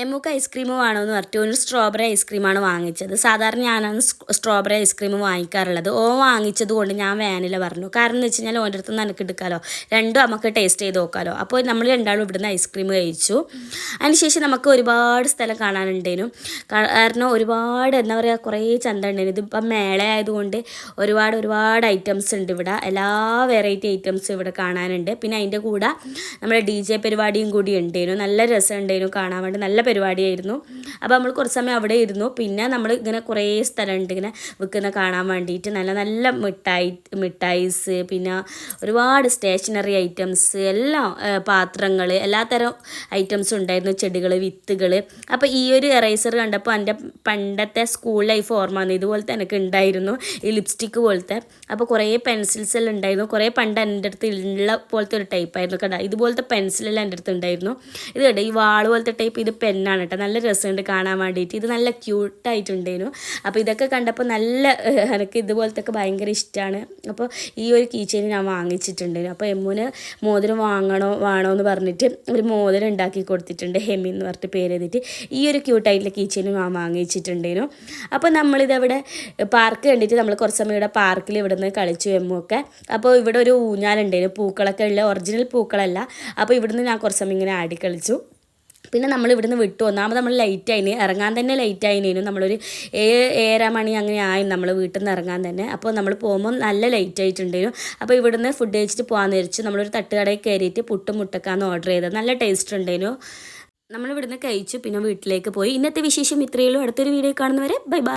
എമ്മുക്ക് ice cream വേണമെന്ന് പറഞ്ഞിട്ട് ഒരു സ്ട്രോബെറി ഐസ്ക്രീമാണ് വാങ്ങിച്ചത്. സാധാരണ ഞാനാണ് സ്ട്രോബെറി ഐസ്ക്രീം വാങ്ങിക്കാറുള്ളത്. ഓ വാങ്ങിച്ചത് കൊണ്ട് ഞാൻ വാനില പറഞ്ഞു. കാരണം എന്ന് വെച്ച് കഴിഞ്ഞാൽ ഓന്റെ അടുത്ത് നിന്ന് എനിക്ക് എടുക്കാമല്ലോ രണ്ടും നമുക്ക് ടേസ്റ്റ് ചെയ്ത് നോക്കാമല്ലോ അപ്പോൾ നമ്മൾ രണ്ടാളും ഇവിടുന്ന് ഐസ്ക്രീം കഴിച്ചു. അതിനുശേഷം നമുക്ക് ഒരുപാട് സ്ഥലം കാണാനുണ്ടേനു കാരണം ഒരുപാട് എന്താ പറയുക കുറേ ചന്ത ഉണ്ടായിരുന്നു. ഇതിപ്പം മേള ആയതുകൊണ്ട് ഒരുപാട് ഒരുപാട് ഐറ്റംസ് ഉണ്ട് ഇവിടെ. എല്ലാ വെറൈറ്റി ഐറ്റംസ് ഇവിടെ കാണാനുണ്ട്. പിന്നെ അതിന്റെ കൂടെ നമ്മുടെ ഡി ജെ പരിപാടിയും കൂടി ഉണ്ടായിരുന്നു. നല്ല രസം ഉണ്ടായിരുന്നു കാണാൻ വേണ്ടി. നല്ല പരിപാടിയായിരുന്നു. അപ്പോൾ നമ്മൾ കുറച്ച് സമയം അവിടെ ഇരുന്നു. പിന്നെ നമ്മൾ ഇങ്ങനെ കുറേ സ്ഥലമുണ്ട്. ഇങ്ങനെ വിൽക്കുന്ന കാണാൻ വേണ്ടിയിട്ട് നല്ല നല്ല മിഠായി മിഠായിസ് പിന്നെ ഒരുപാട് സ്റ്റേഷനറി ഐറ്റംസ് എല്ലാം പാത്രങ്ങൾ എല്ലാത്തരം ഐറ്റംസ് ഉണ്ടായിരുന്നു. ചെടികൾ വിത്തുകൾ അപ്പോൾ ഈ ഒരു എറൈസർ കണ്ടപ്പോൾ എന്റെ പണ്ടത്തെ സ്കൂൾ ലൈഫ് ഓർമ്മ വന്നു ഇതുപോലത്തെ എനിക്ക് ഉണ്ടായിരുന്നു. ഈ ലിപ്സ്റ്റിക്ക് പോലത്തെ. അപ്പോൾ കുറേ പെൻസിൽസ് എല്ലാം ഉണ്ടായിരുന്നു. കുറേ പണ്ട് എന്റെ അടുത്ത് ഉള്ള പോലത്തെ ഒരു ടൈപ്പായിരുന്നു കേട്ടോ ഇതുപോലത്തെ പെൻസിലെല്ലാം എന്റെ അടുത്ത് ഉണ്ടായിരുന്നു. ഇത് കേട്ടോ ഈ വാൾ പോലത്തെ ടൈപ്പ് ഇത് പെന്നാണ് കേട്ടോ നല്ല രസമുണ്ട് കാണാൻ വേണ്ടിയിട്ട് ഇത് നല്ല ക്യൂട്ടായിട്ടുണ്ടേനു അപ്പോൾ ഇതൊക്കെ കണ്ടപ്പോൾ നല്ല എനിക്ക് ഇതുപോലത്തെ ഒക്കെ ഭയങ്കര ഇഷ്ടമാണ് അപ്പോൾ ഈ ഒരു കീച്ചേന് ഞാൻ വാങ്ങിച്ചിട്ടുണ്ടായിരുന്നു അപ്പോൾ എമ്മുന് മോതിരം വാങ്ങണോ വേണോ എന്ന് പറഞ്ഞിട്ട് ഒരു മോതിരം ഉണ്ടാക്കി കൊടുത്തിട്ടുണ്ട്. ഹെമി എന്ന് പറഞ്ഞിട്ട് പേര് എഴുതിയിട്ട്. ഈ ഒരു ക്യൂട്ടായിട്ടുള്ള കീച്ചേന് ഞാൻ വാങ്ങിച്ചിട്ടുണ്ടായിരുന്നു അപ്പോൾ നമ്മളിതവിടെ പാർക്ക് കണ്ടിട്ട് നമ്മൾ കുറച്ച് സമയം ഇവിടെ പാർക്കിൽ ഇവിടെ നിന്ന് കളിച്ചു എമ്മുമൊക്കെ അപ്പോൾ ഇവിടെ ഒരു ഊഞ്ഞാലുണ്ടായിരുന്നു പൂക്കളൊക്കെ ഉള്ള ഒറിജിനൽ പൂക്കളല്ല. അപ്പോൾ ഇവിടുന്ന് ഞാൻ കുറച്ച് സമയം ഇങ്ങനെ ആടി കളിച്ചു. പിന്നെ നമ്മൾ ഇവിടുന്ന് വിട്ടു. ഒന്നാമത് നമ്മൾ ലൈറ്റ് ആയിന്. ഇറങ്ങാൻ തന്നെ ലൈറ്റ് ആയിനേനു. നമ്മളൊരു ഏഴര മണി അങ്ങനെ ആയി നമ്മൾ വീട്ടിൽ നിന്ന് ഇറങ്ങാൻ തന്നെ. അപ്പോൾ നമ്മൾ പോകുമ്പോൾ നല്ല ലൈറ്റ് ആയിട്ടുണ്ടായിരുന്നു അപ്പോൾ ഇവിടുന്ന് ഫുഡ് കഴിച്ചിട്ട് പോകാമെന്ന് വിചാരിച്ചു നമ്മളൊരു തട്ടുകടയിൽ കയറിയിട്ട് പുട്ടും മുട്ടക്കാന്ന് ഓർഡർ ചെയ്തത്. നല്ല ടേസ്റ്റ് ഉണ്ടായിരുന്നു നമ്മളിവിടുന്ന് കഴിച്ചു. പിന്നെ വീട്ടിലേക്ക് പോയി. ഇന്നത്തെ വിശേഷം ഇത്രയുള്ളൂ അടുത്തൊരു വീഡിയോ കാണുന്നവരെ ബൈ ബൈ